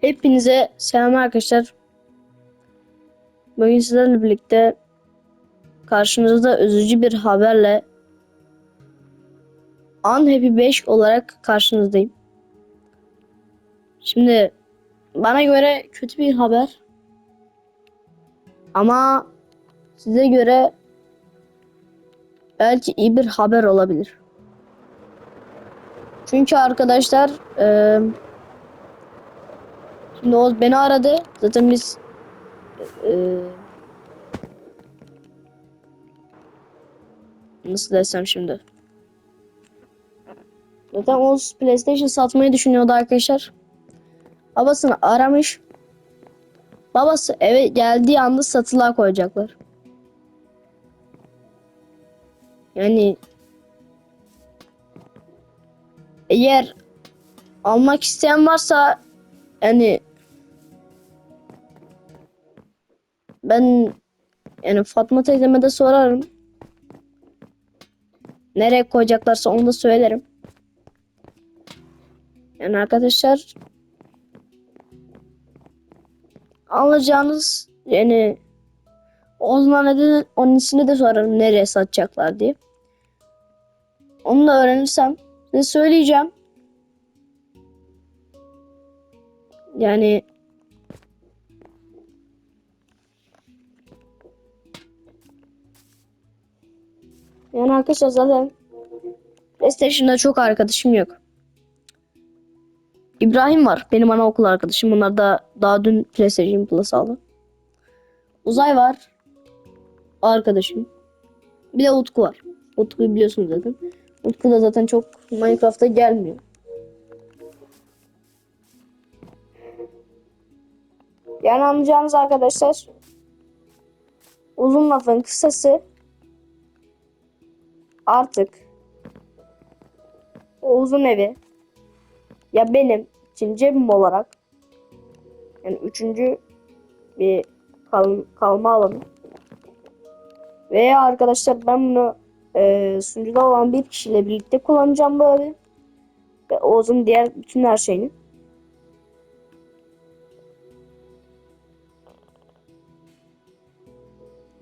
Hepinize selam arkadaşlar. Bugün sizlerle birlikte karşınızda üzücü bir haberle Unhappy 5 olarak karşınızdayım. Şimdi bana göre kötü bir haber. Ama size göre belki iyi bir haber olabilir. Çünkü arkadaşlar eee Şimdi Oğuz beni aradı. Zaten biz eee, nasıl desem şimdi. Zaten Oğuz PlayStation satmayı düşünüyordu arkadaşlar. Babasını aramış. Babası eve geldiği anda satılığa koyacaklar. Yani eğer almak isteyen varsa yani ben yani Fatma teyzeme de sorarım. Nereye koyacaklarsa onu da söylerim. Yani arkadaşlar alacağınız yani o zaman neden onun ismini de sorarım nereye satacaklar diye. Onu da öğrenirsem size söyleyeceğim. Yani Yani arkadaşlar zaten PlayStation'da çok arkadaşım yok. İbrahim var. Benim anaokul arkadaşım. Bunlar da daha dün PlayStation Plus aldı. Uzay var. Arkadaşım. Bir de Utku var. Utku'yu biliyorsunuz zaten. Utku da zaten çok Minecraft'a gelmiyor. Yani anlayacağınız arkadaşlar uzun lafın kısası artık o uzun evi ya benim için cebim olarak yani üçüncü bir kal kalma alanı veya arkadaşlar ben bunu e, sunucuda olan bir kişiyle birlikte kullanacağım evi ve Oğuz'un diğer bütün her şeyini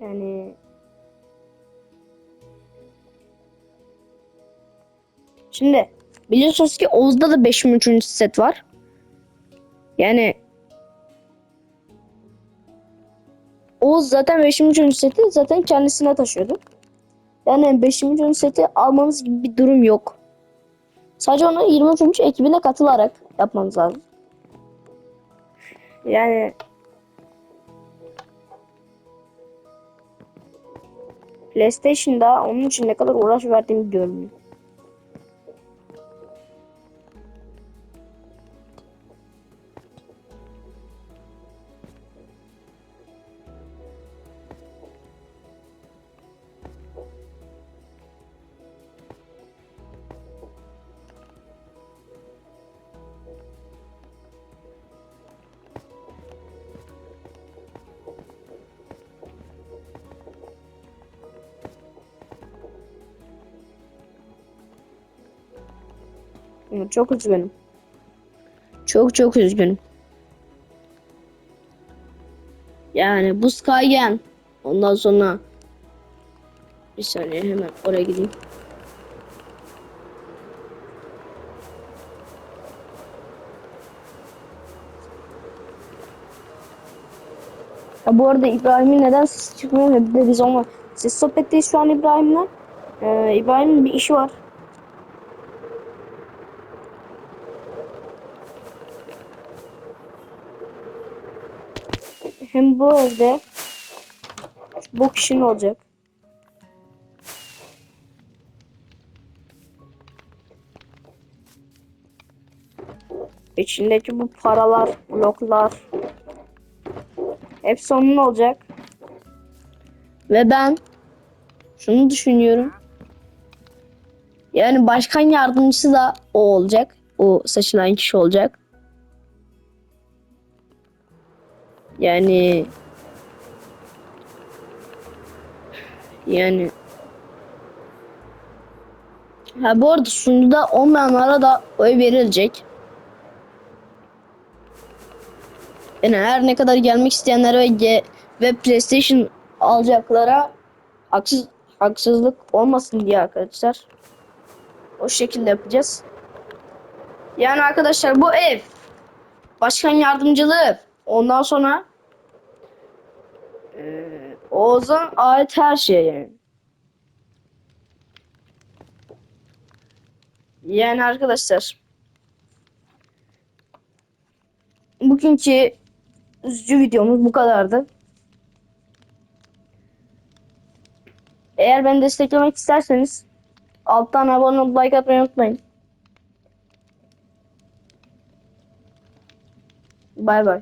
yani Şimdi biliyorsunuz ki Oğuz'da da 5003. set var. Yani Oğuz zaten 5003. seti zaten kendisine taşıyordu. Yani 5003. seti almanız gibi bir durum yok. Sadece onu 23. ekibine katılarak yapmanız lazım. Yani PlayStation'da onun için ne kadar uğraş verdiğimi görmüyor. Çok üzgünüm. Çok çok üzgünüm. Yani bu Skygen. Ondan sonra bir saniye hemen oraya gideyim. Ya bu arada İbrahim'in neden sesi çıkmıyor? Bir de biz onunla ses sohbetteyiz şu an İbrahim'le. Ee, İbrahim'in bir işi var. Hem bu evde bu kişinin olacak. İçindeki bu paralar, bloklar hepsi onun olacak. Ve ben şunu düşünüyorum. Yani başkan yardımcısı da o olacak. O seçilen kişi olacak. Yani yani ha bu arada sunucuda olmayanlara da oy verilecek. Yani her ne kadar gelmek isteyenlere ve, ge- ve PlayStation alacaklara haksız haksızlık olmasın diye arkadaşlar. O şekilde yapacağız. Yani arkadaşlar bu ev başkan yardımcılığı ondan sonra eee Oğuz'a ait her şey yani. Yani arkadaşlar bugünkü üzücü videomuz bu kadardı. Eğer beni desteklemek isterseniz alttan abone olup like atmayı unutmayın. Bay bay.